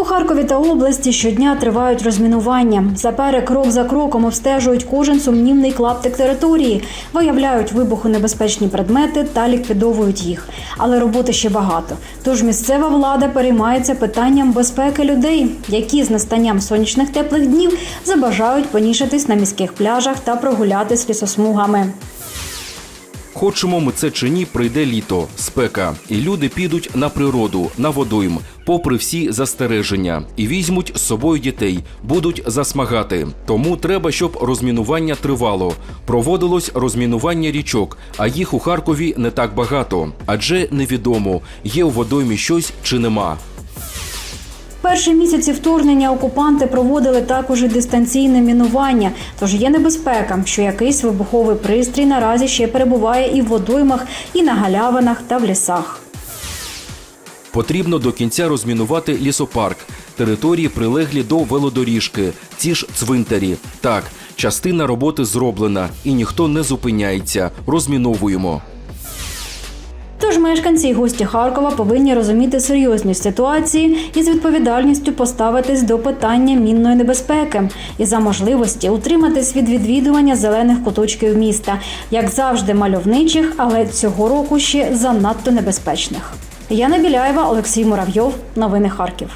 У Харкові та області щодня тривають розмінування. Запери крок за кроком обстежують кожен сумнівний клаптик території, виявляють вибухонебезпечні предмети та ліквідовують їх. Але роботи ще багато. Тож місцева влада переймається питанням безпеки людей, які з настанням сонячних теплих днів забажають понішитись на міських пляжах та прогулятись лісосмугами. Хочемо ми це чи ні, прийде літо, спека, і люди підуть на природу, на водойм, попри всі застереження, і візьмуть з собою дітей, будуть засмагати. Тому треба, щоб розмінування тривало. Проводилось розмінування річок, а їх у Харкові не так багато, адже невідомо, є у водоймі щось чи нема. Перші місяці вторгнення окупанти проводили також і дистанційне мінування. Тож є небезпека, що якийсь вибуховий пристрій наразі ще перебуває і в водоймах, і на галявинах та в лісах. Потрібно до кінця розмінувати лісопарк, території прилеглі до велодоріжки, ці ж цвинтарі. Так, частина роботи зроблена, і ніхто не зупиняється. Розміновуємо. Тож мешканці і гості Харкова повинні розуміти серйозність ситуації і з відповідальністю поставитись до питання мінної небезпеки і за можливості утриматись від відвідування зелених куточків міста, як завжди мальовничих, але цього року ще занадто небезпечних. Яна Біляєва, Олексій Муравйов. Новини Харків.